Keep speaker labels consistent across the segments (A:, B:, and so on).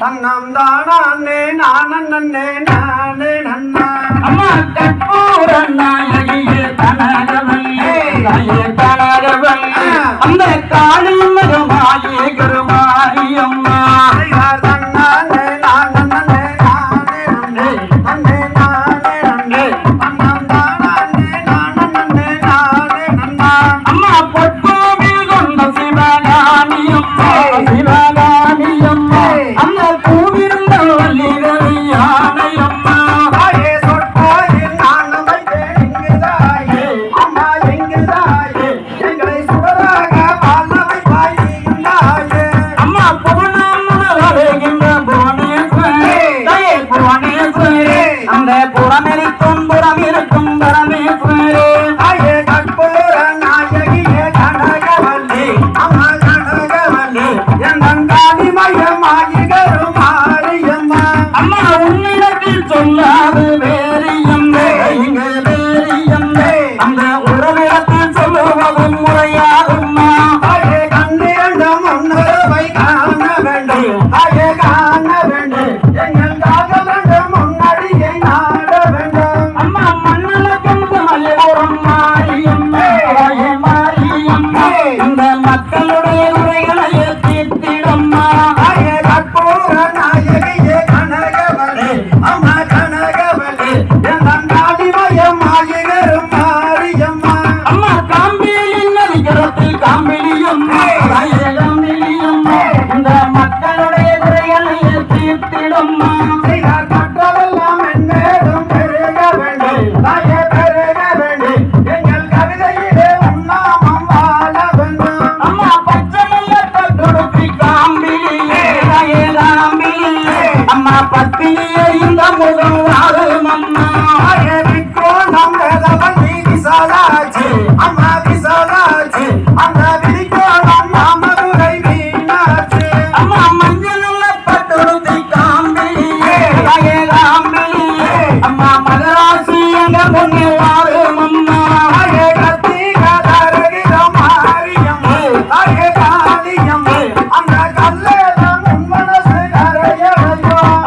A: தன்னம் தானே நானே நானே நன்னா
B: அம்மா கற்பூர நாயகியே தனகவன் தனகவன் அந்த காளிமகமாயே கருமாரியம்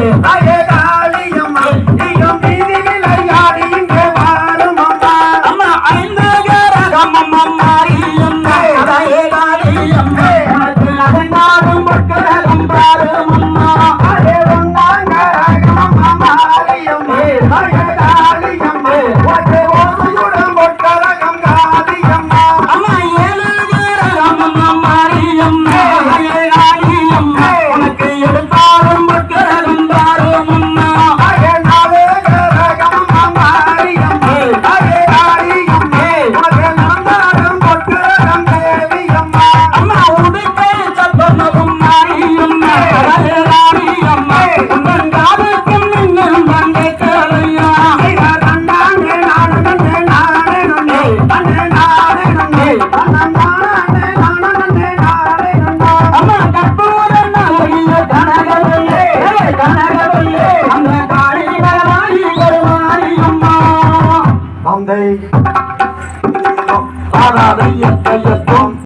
A: I. தந்தை